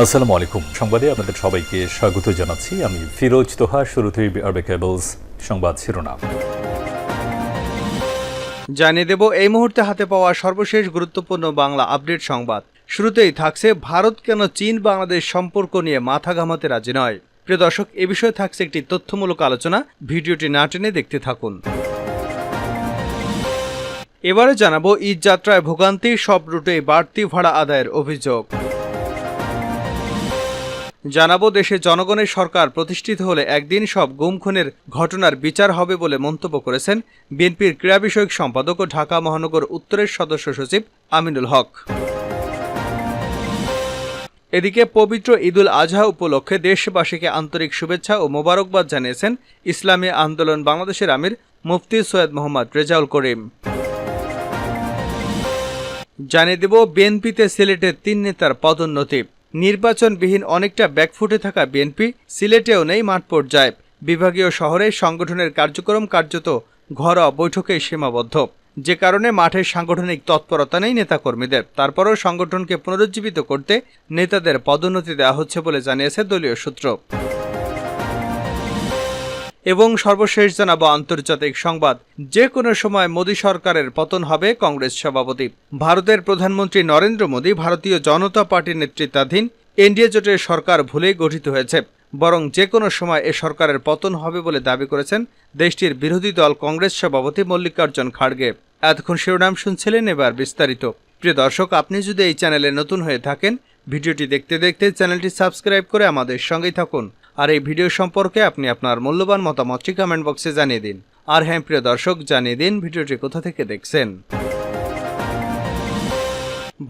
আসসালামু আলাইকুম। সংবাদে আপনাদের সবাইকে স্বাগত জানাচ্ছি। আমি ফিরোজ তোহা, শুরুতেই আরবে কেবলস সংবাদ শিরোনাম। জানিয়ে দেব, এই মুহূর্তে হাতে পাওয়া সর্বশেষ গুরুত্বপূর্ণ বাংলা আপডেট সংবাদ। শুরুতেই থাকছে, ভারত কেন চীন, বাংলাদেশ সম্পর্ক নিয়ে মাথা ঘামাতে রাজি নয়? প্রিয় দর্শক, এ বিষয়ে থাকছে একটি তথ্যমূলক আলোচনা। ভিডিওটি না টেনে দেখতে থাকুন। এবারে জানাব, ঈদ যাত্রায় ভোগান্তি, সব রুটে বাড়তি ভাড়া আদায়ের অভিযোগ। জানাব, দেশে জনগণের সরকার প্রতিষ্ঠিত হলে একদিন সব গুম খুনের ঘটনার বিচার হবে বলে মন্তব্য করেছেন বিএনপির ক্রীড়া বিষয়ক সম্পাদক ও ঢাকা মহানগর উত্তরের সদস্য সচিব আমিনুল হক। এদিকে পবিত্র ঈদুল আজহা উপলক্ষে দেশবাসীকে আন্তরিক শুভেচ্ছা ও মোবারকবাদ জানিয়েছেন ইসলামী আন্দোলন বাংলাদেশের আমির মুফতি সৈয়দ মোহাম্মদ রেজাউল করিম। জানিয়ে দেব, বিএনপিতে সিলেটের তিন নেতার পদোন্নতি। নির্বাচনবিহীন অনেকটা ব্যাকফুটে থাকা বিএনপি সিলেটেও নেই মাঠ পর্যায়ে। বিভাগীয় শহরে সংগঠনের কার্যক্রম কার্যত ঘরোয়া বৈঠকে সীমাবদ্ধ। যে কারণে মাঠের সাংগঠনিক তৎপরতা নেই নেতাকর্মীদের। তারপরও সংগঠনকে পুনরুজ্জীবিত করতে নেতাদের পদোন্নতি দেওয়া হচ্ছে বলে জানিয়েছে দলীয় সূত্র। এবং সর্বশেষ জানাব আন্তর্জাতিক সংবাদ। যে কোনো সময় মোদী সরকারের পতন হবে কংগ্রেস সভাপতি। ভারতের প্রধানমন্ত্রী নরেন্দ্র মোদী ভারতীয় জনতা পার্টির নেতৃত্বাধীন এনডিএ জোটের সরকার ভুলেই গঠিত হয়েছে। বরং যে কোনো সময় এ সরকারের পতন হবে বলে দাবি করেছেন দেশটির বিরোধী দল কংগ্রেস সভাপতি মল্লিকার্জুন খাড়গে। এতক্ষণ শিরোনাম শুনছিলেন এবার বিস্তারিত। প্রিয় দর্শক, আপনি যদি এই চ্যানেলে নতুন হয়ে থাকেন, ভিডিওটি দেখতে দেখতে চ্যানেলটি সাবস্ক্রাইব করে আমাদের সঙ্গেই থাকুন। আর এই ভিডিও সম্পর্কে আপনি আপনার মূল্যবান মতামতটি কমেন্ট বক্সে জানিয়ে দিন। আর হ্যাঁ প্রিয় দর্শক, জানিয়ে দিন ভিডিওটি কোথা থেকে দেখছেন।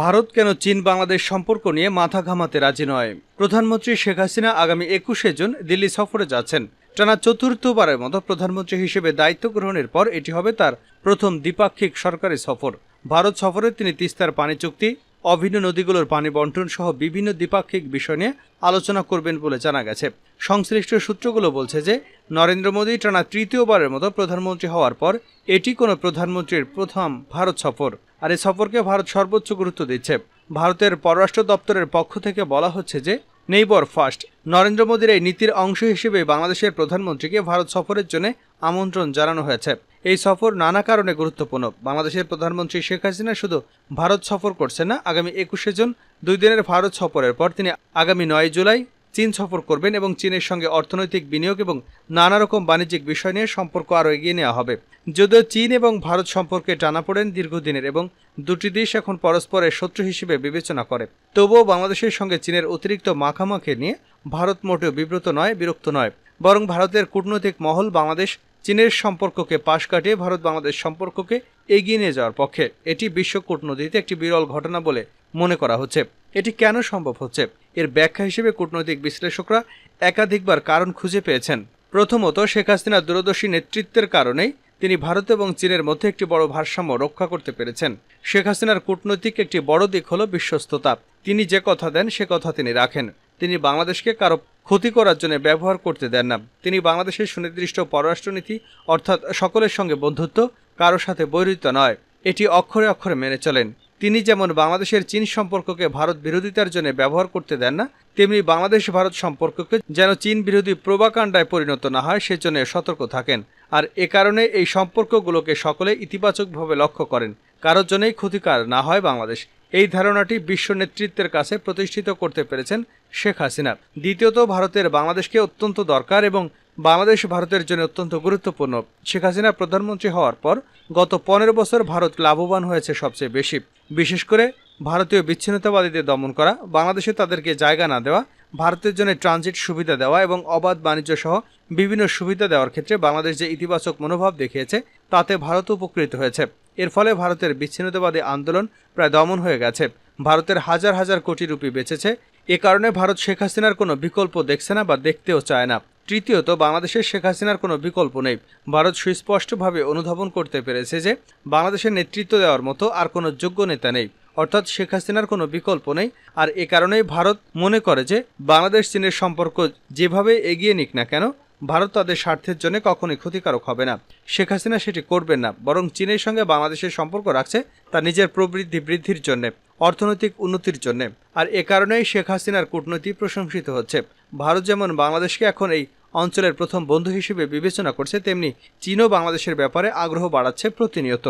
ভারত কেন চীন বাংলাদেশ সম্পর্ক নিয়ে মাথা ঘামাতে রাজি নয়? প্রধানমন্ত্রী শেখ হাসিনা আগামী একুশে জুন দিল্লি সফরে যাচ্ছেন। টানা চতুর্থবারের মতো প্রধানমন্ত্রী হিসেবে দায়িত্ব গ্রহণের পর এটি হবে তার প্রথম দ্বিপাক্ষিক সরকারি সফর। ভারত সফরে তিনি তিস্তার পানি চুক্তি অভিন্ন নদীগুলোর পানি বন্টন সহ বিভিন্ন দ্বিপাক্ষিক বিষয় নিয়ে আলোচনা করবেন বলে জানা গেছে। সংশ্লিষ্ট সূত্রগুলো বলছে যে, নরেন্দ্র মোদী টানা তৃতীয়বারের মতো প্রধানমন্ত্রী হওয়ার পর এটি কোনো প্রধানমন্ত্রীর প্রথম ভারত সফর। আর এই সফরকে ভারত সর্বোচ্চ গুরুত্ব দিচ্ছে। ভারতের পররাষ্ট্র দপ্তরের পক্ষ থেকে বলা হচ্ছে যে, নেইবর ফার্স্ট, নরেন্দ্র মোদীর এই নীতির অংশ হিসেবে বাংলাদেশের প্রধানমন্ত্রীকে ভারত সফরের জন্য আমন্ত্রণ জানানো হয়েছে। এই সফর নানা কারণে গুরুত্বপূর্ণ। বাংলাদেশের প্রধানমন্ত্রী শেখ হাসিনা শুধু ভারত সফর করছেন না, আগামী একুশে জুন দুই দিনের ভারত সফরের পর তিনি আগামী নয় জুলাই চীন সফর করবেন এবং চীনের সঙ্গে অর্থনৈতিক বিনিয়োগ এবং নানা রকম বাণিজ্যিক বিষয় নিয়ে সম্পর্ক আরও এগিয়ে নেওয়া হবে। যদিও চীন এবং ভারত সম্পর্কে টানাপোড়েন দীর্ঘদিনের এবং দুটি দেশ এখন পরস্পরের শত্রু হিসেবে বিবেচনা করে। তবুও বাংলাদেশের সঙ্গে চীনের অতিরিক্ত মাখামাখি নিয়ে ভারত মোটেও বিব্রত নয়, বিরক্ত নয়। বরং ভারতের কূটনৈতিক মহল বাংলাদেশ চীনের সম্পর্ককে পাশ কাটিয়ে ভারত বাংলাদেশ সম্পর্ককে এগিয়ে নিয়ে যাওয়ার পক্ষে এটি বিশ্ব কূটনীতিতে একটি বিরল ঘটনা বলে মনে করা হচ্ছে। এটি কেন সম্ভব হচ্ছে? এর ব্যাখ্যা হিসেবে কূটনৈতিক বিশ্লেষকরা একাধিকবার কারণ খুঁজে পেয়েছেন। প্রথমত, শেখ হাসিনার দূরদর্শী নেতৃত্বের কারণেই তিনি ভারত এবং চীনের মধ্যে একটি বড় ভারসাম্য রক্ষা করতে পেরেছেন। শেখ হাসিনার কূটনৈতিক একটি বড় দিক হল বিশ্বস্ততা। তিনি যে কথা দেন, সে কথা তিনি রাখেন। তিনি বাংলাদেশকে কারও ক্ষতি করার জন্য ব্যবহার করতে দেন না। তিনি বাংলাদেশের সুনির্দিষ্ট পররাষ্ট্রনীতি, অর্থাৎ সকলের সঙ্গে বন্ধুত্ব কারও সাথে বৈরিতা নয়। এটি অক্ষরে অক্ষরে মেনে চলেন। তিনি যেমন বাংলাদেশের চীন সম্পর্ককে ভারত বিরোধিতার জন্য ব্যবহার করতে দেন না, তেমনি বাংলাদেশ ভারত সম্পর্ককে যেন চীন বিরোধী প্রবাকাণ্ডায় পরিণত না হয়, সেজন্য সতর্ক থাকেন। আর এ কারণে এই সম্পর্কগুলোকে সকলে ইতিবাচকভাবে লক্ষ্য করেন। কারোর জন্যই ক্ষতিকার না হয় বাংলাদেশ। এই ধারণাটি বিশ্ব নেতৃত্বের কাছে প্রতিষ্ঠিত করতে পেরেছেন শেখ হাসিনা। দ্বিতীয়ত, ভারতের বাংলাদেশকে অত্যন্ত দরকার এবং বাংলাদেশ ভারতের জন্য অত্যন্ত গুরুত্বপূর্ণ। শেখ হাসিনা প্রধানমন্ত্রী হওয়ার পর গত পনেরো বছর ভারত লাভবান হয়েছে সবচেয়ে বেশি। বিশেষ করে ভারতীয় বিচ্ছিন্নতাবাদীদের দমন করা, বাংলাদেশে তাদেরকে জায়গা না দেওয়া, ভারতের জন্য ট্রানজিট সুবিধা দেওয়া এবং অবাধ বাণিজ্য সহ বিভিন্ন সুবিধা দেওয়ার ক্ষেত্রে বাংলাদেশ যে ইতিবাচক মনোভাব দেখিয়েছে, তাতে ভারত উপকৃত হয়েছে। এর ফলে ভারতের বিচ্ছিন্নতাবাদী আন্দোলন প্রায় দমন হয়ে গেছে। ভারতের হাজার হাজার কোটি রুপি বেঁচেছে। এ কারণে ভারত শেখ হাসিনার কোনো বিকল্প দেখছে না বা দেখতেও চায় না। তৃতীয়ত বাংলাদেশের শেখ হাসিনার কোনো বিকল্প নেই। ভারত সুস্পষ্টভাবে অনুধাবন করতে পেরেছে যে, বাংলাদেশের নেতৃত্ব দেওয়ার মতো আর কোনো যোগ্য নেতা নেই। অর্থাৎ শেখ হাসিনার কোনো বিকল্প নেই। আর এ কারণেই ভারত মনে করে যে বাংলাদেশ চীনের সম্পর্ক যেভাবে এগিয়ে নিক না কেন, ভারত তাদের স্বার্থের জন্য কখনোই ক্ষতিকারক হবে না। শেখ হাসিনা সেটি করবেন না, বরং চীনের সঙ্গে বাংলাদেশের সম্পর্ক রাখছে তা নিজের প্রবৃদ্ধি বৃদ্ধির জন্য, অর্থনৈতিক উন্নতির জন্য। আর এ কারণেই শেখ হাসিনার কূটনীতি প্রশংসিত হচ্ছে। ভারত যেমন বাংলাদেশকে এখন এই অঞ্চলের প্রথম বন্ধু হিসেবে বিবেচনা করছে, তেমনি চীনও বাংলাদেশের ব্যাপারে আগ্রহ বাড়াচ্ছে প্রতিনিয়ত।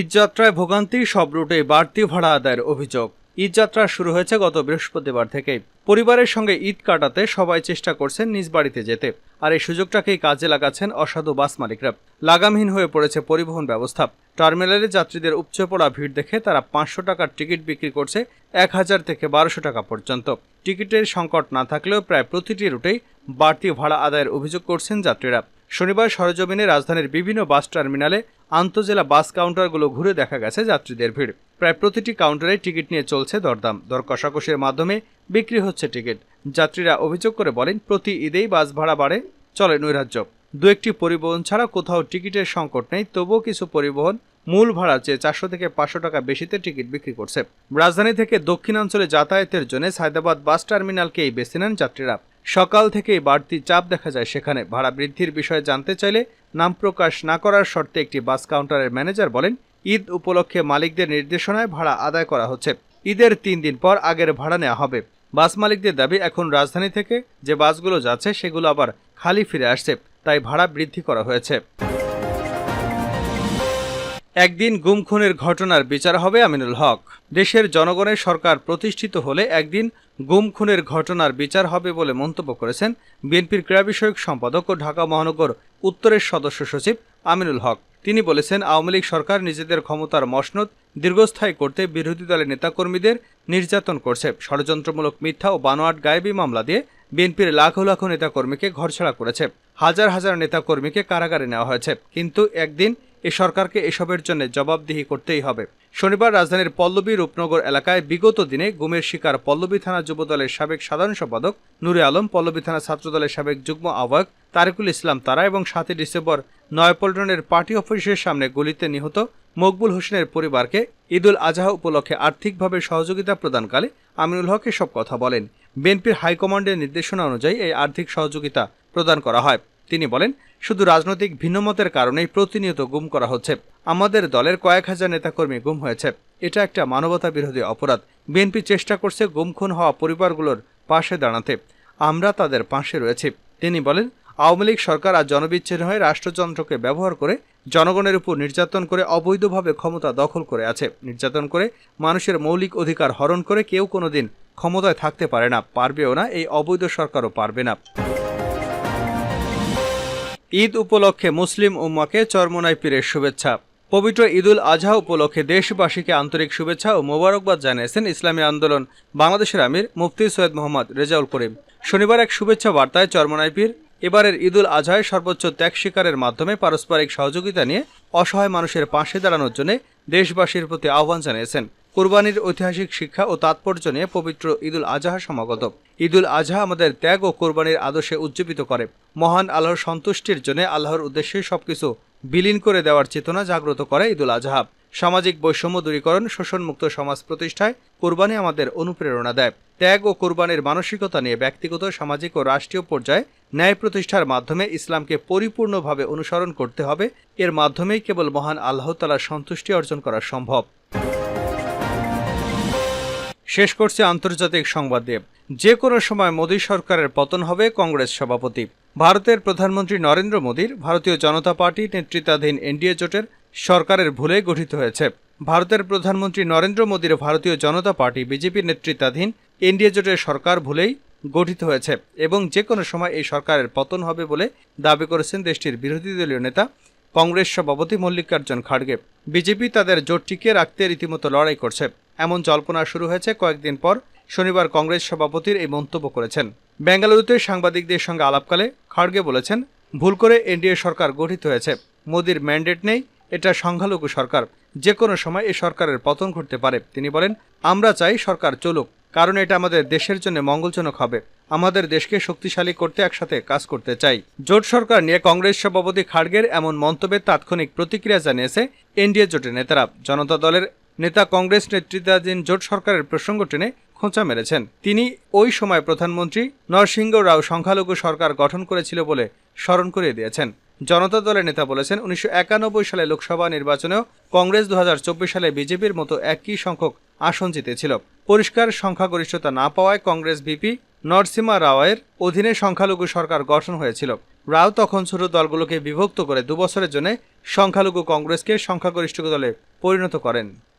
ঈদযাত্রায় ভোগান্তি, সব রুটে বাড়তি ভাড়া আদায়ের অভিযোগ। ঈদযাত্রা শুরু হয়েছে গত বৃহস্পতিবার থেকেই। পরিবারের সঙ্গে ঈদ কাটাতে সবাই চেষ্টা করছেন নিজ বাড়িতে যেতে। আর এই সুযোগটাকেই কাজে লাগাচ্ছেন অসাধু বাস মালিকরা। লাগামহীন হয়ে পড়েছে পরিবহন ব্যবস্থা। টার্মিনালে যাত্রীদের উপচে পড়া ভিড় দেখে তারা পাঁচশো টাকার টিকিট বিক্রি করছে এক হাজার থেকে বারোশো টাকা পর্যন্ত। টিকিটের সংকট না থাকলেও প্রায় প্রতিটি রুটেই বাড়তি ভাড়া আদায়ের অভিযোগ করছেন যাত্রীরা। শনিবার সরজমিনে রাজধানীর বিভিন্ন বাস টার্মিনালে আন্তজেলা বাস কাউন্টারগুলো ঘুরে দেখা গেছে যাত্রীদের ভিড়। প্রায় প্রতিটি কাউন্টারে টিকিট নিয়ে চলছে দরদাম। দর কষাকষির মাধ্যমে বিক্রি হচ্ছে টিকিট। যাত্রীরা অভিযোগ করে বলেন, প্রতি ঈদেই বাস ভাড়া বাড়ে, চলে নৈরাজ্য। দু একটি পরিবহন ছাড়া কোথাও টিকিটের সংকট নেই, তবুও কিছু পরিবহন মূল ভাড়া চেয়ে চারশো থেকে পাঁচশো টাকা বেশিতে টিকিট বিক্রি করছে। রাজধানী থেকে দক্ষিণাঞ্চলে যাতায়াতের জন্য সায়দাবাদ বাস টার্মিনালকেই বেছে নেন যাত্রীরা। সকাল থেকেই বাড়তি চাপ দেখা যায় সেখানে। ভাড়া বৃদ্ধির বিষয়ে জানতে চাইলে নাম প্রকাশ না করার শর্তে একটি বাস কাউন্টারের ম্যানেজার বলেন, ঈদ উপলক্ষে মালিকদের নির্দেশনায় ভাড়া আদায় করা হচ্ছে। ঈদের তিন দিন পর আগের ভাড়া নেওয়া হবে। বাস মালিকদের দাবি, এখন রাজধানী থেকে যে বাসগুলো যাচ্ছে সেগুলো আবার খালি ফিরে আসছে, তাই ভাড়া বৃদ্ধি করা হয়েছে। একদিন গুম খুনের ঘটনার বিচার হবে আমিনুল হক। দেশের জনগণের সরকার প্রতিষ্ঠিত হলে একদিন গুম খুনের ঘটনার বিচার হবে বলে মন্তব্য করেছেন বিএনপির ক্রীড়া বিষয়ক সম্পাদক ও ঢাকা মহানগর উত্তরের সদস্য সচিব আমিনুল হক। তিনি বলেছেন, আওয়ামী লীগ সরকার নিজেদের ক্ষমতার মসনদ দীর্ঘস্থায়ী করতে বিরোধী দলের নেতাকর্মীদের নির্যাতন করছে। ষড়যন্ত্রমূলক মিথ্যা ও বানোয়াট গায়েবী মামলা দিয়ে বিএনপির লাখো লাখো নেতাকর্মীকে ঘরছাড়া করেছে। হাজার হাজার নেতাকর্মীকে কারাগারে নেওয়া হয়েছে। কিন্তু একদিন এ সরকারকে এসবের জন্য জবাবদিহি করতেই হবে। শনিবার রাজধানীর পল্লবী রূপনগর এলাকায় বিগত দিনে গুমের শিকার পল্লবী থানা যুবদলের সাবেক সাধারণ সম্পাদক নুরে আলম, পল্লবী থানা ছাত্রদলের সাবেক যুগ্ম আহ্বায়ক তারেকুল ইসলাম তারা এবং সাতই ডিসেম্বর নয়পল্টনের পার্টি অফিসের সামনে গুলিতে নিহত মকবুল হোসেনের পরিবারকে ঈদুল আজহা উপলক্ষে আর্থিকভাবে সহযোগিতা প্রদানকালে আমিনুল হক এসব কথা বলেন। বিএনপির হাইকমান্ডের নির্দেশনা অনুযায়ী এই আর্থিক সহযোগিতা প্রদান করা হয়। তিনি বলেন, শুধু রাজনৈতিক ভিন্নমতের কারণেই প্রতিনিয়ত গুম করা হচ্ছে। আমাদের দলের কয়েক হাজার নেতাকর্মী গুম হয়েছে। এটা একটা মানবতা বিরোধী অপরাধ। বিএনপি চেষ্টা করছে গুম খুন হওয়া পরিবারগুলোর পাশে দাঁড়াতে। আমরা তাদের পাশে রয়েছি। তিনি বলেন, আওয়ামী লীগ সরকার আর জনবিচ্ছিন্ন হয়ে রাষ্ট্রযন্ত্রকে ব্যবহার করে জনগণের উপর নির্যাতন করে অবৈধভাবে ক্ষমতা দখল করে আছে। নির্যাতন করে মানুষের মৌলিক অধিকার হরণ করে কেউ কোনোদিন ক্ষমতায় থাকতে পারে না, পারবেও না, এই অবৈধ সরকারও পারবে না। ঈদ উপলক্ষে মুসলিম উম্মাকে চরমোনাই পীরের শুভেচ্ছা। পবিত্র ঈদুল আজহা উপলক্ষে দেশবাসীকে আন্তরিক শুভেচ্ছা ও মোবারকবাদ জানিয়েছেন ইসলামী আন্দোলন বাংলাদেশের আমির মুফতি সৈয়দ মোহাম্মদ রেজাউল করিম। শনিবার এক শুভেচ্ছা বার্তায় চরমোনাই পীর এবারের ঈদুল আজহায় সর্বোচ্চ ত্যাগ স্বীকারের মাধ্যমে পারস্পরিক সহযোগিতা নিয়ে অসহায় মানুষের পাশে দাঁড়ানোর জন্য দেশবাসীর প্রতি আহ্বান জানিয়েছেন। কুরবানির ঐতিহাসিক শিক্ষা ও তাৎপর্য নিয়ে পবিত্র ঈদুল আজহা সমাগত। ঈদুল আজহা আমাদের ত্যাগ ও কোরবানির আদর্শে উজ্জীবিত করে। মহান আল্লাহর সন্তুষ্টির জন্য আল্লাহর উদ্দেশ্যে সবকিছু বিলীন করে দেওয়ার চেতনা জাগ্রত করে ঈদুল আজহা। সামাজিক বৈষম্য দূরীকরণ, শোষণমুক্ত সমাজ প্রতিষ্ঠায় কোরবানি আমাদের অনুপ্রেরণা দেয়। ত্যাগ ও কোরবানির মানসিকতা নিয়ে ব্যক্তিগত, সামাজিক ও রাষ্ট্রীয় পর্যায়ে ন্যায় প্রতিষ্ঠার মাধ্যমে ইসলামকে পরিপূর্ণভাবে অনুসরণ করতে হবে। এর মাধ্যমেই কেবল মহান আল্লাহ তালার সন্তুষ্টি অর্জন করা সম্ভব। শেষ করছে আন্তর্জাতিক সংবাদ দিয়ে যে কোনো সময় মোদী সরকারের পতন হবে কংগ্রেস সভাপতি। ভারতের প্রধানমন্ত্রী নরেন্দ্র মোদীর ভারতীয় জনতা পার্টি নেতৃত্বাধীন এনডিএ জোটের সরকারের ভুলে গঠিত হয়েছে। ভারতের প্রধানমন্ত্রী নরেন্দ্র মোদীর ভারতীয় জনতা পার্টি বিজেপির নেতৃত্বাধীন এনডিএ জোটের সরকার ভুলেই গঠিত হয়েছে এবং যে কোনো সময় এই সরকারের পতন হবে বলে দাবি করেছেন দেশটির বিরোধী দলীয় নেতা কংগ্রেস সভাপতি মল্লিকার্জুন খাড়গে। বিজেপি তাদের জোট টিকিয়ে রাখতে রীতিমতো লড়াই করছে। এমন জল্পনা শুরু হয়েছে কয়েকদিন পর শনিবার কংগ্রেস সভাপতির এই মন্তব্য করেছেন। বেঙ্গালুরুতে সাংবাদিকদের সঙ্গে আলাপকালে খাড়গে বলেছেন, ভুল করে এনডিএ সরকার গঠিত হয়েছে। মোদির ম্যান্ডেট নেই, এটা সংখ্যালঘু সরকার। যে কোনো সময় এই সরকারের পতন ঘটতে পারে। তিনি বলেন, আমরা চাই সরকার চলুক, কারণ এটা আমাদের দেশের জন্য মঙ্গলজনক হবে। আমাদের দেশকে শক্তিশালী করতে একসাথে কাজ করতে চাই। জোট সরকার নিয়ে কংগ্রেস সভাপতি খাড়গের এমন মন্তব্যের তাৎক্ষণিক প্রতিক্রিয়া জানিয়েছে এনডিএ জোটের নেতারা। জনতা দলের নেতা কংগ্রেস নেতৃত্বাধীন জোট সরকারের প্রসঙ্গ টেনে খোঁচা মেরেছেন। তিনি ওই সময় প্রধানমন্ত্রী নরসিংহ রাও সংখ্যালঘু সরকার গঠন করেছিল বলে স্মরণ করিয়ে দিয়েছেন। জনতা দলের নেতা বলেছেন, উনিশশো একানব্বই সালে লোকসভা নির্বাচনেও কংগ্রেস দু হাজার চব্বিশ সালে বিজেপির মতো একই সংখ্যক আসন জিতেছিল। পরিষ্কার সংখ্যাগরিষ্ঠতা না পাওয়ায় কংগ্রেস ভিপি নরসিমা রাওয়ের অধীনে সংখ্যালঘু সরকার গঠন হয়েছিল। রাও তখন ছোট দলগুলোকে বিভক্ত করে দুবছরের জন্য সংখ্যালঘু কংগ্রেসকে সংখ্যাগরিষ্ঠ দলে পরিণত করেন।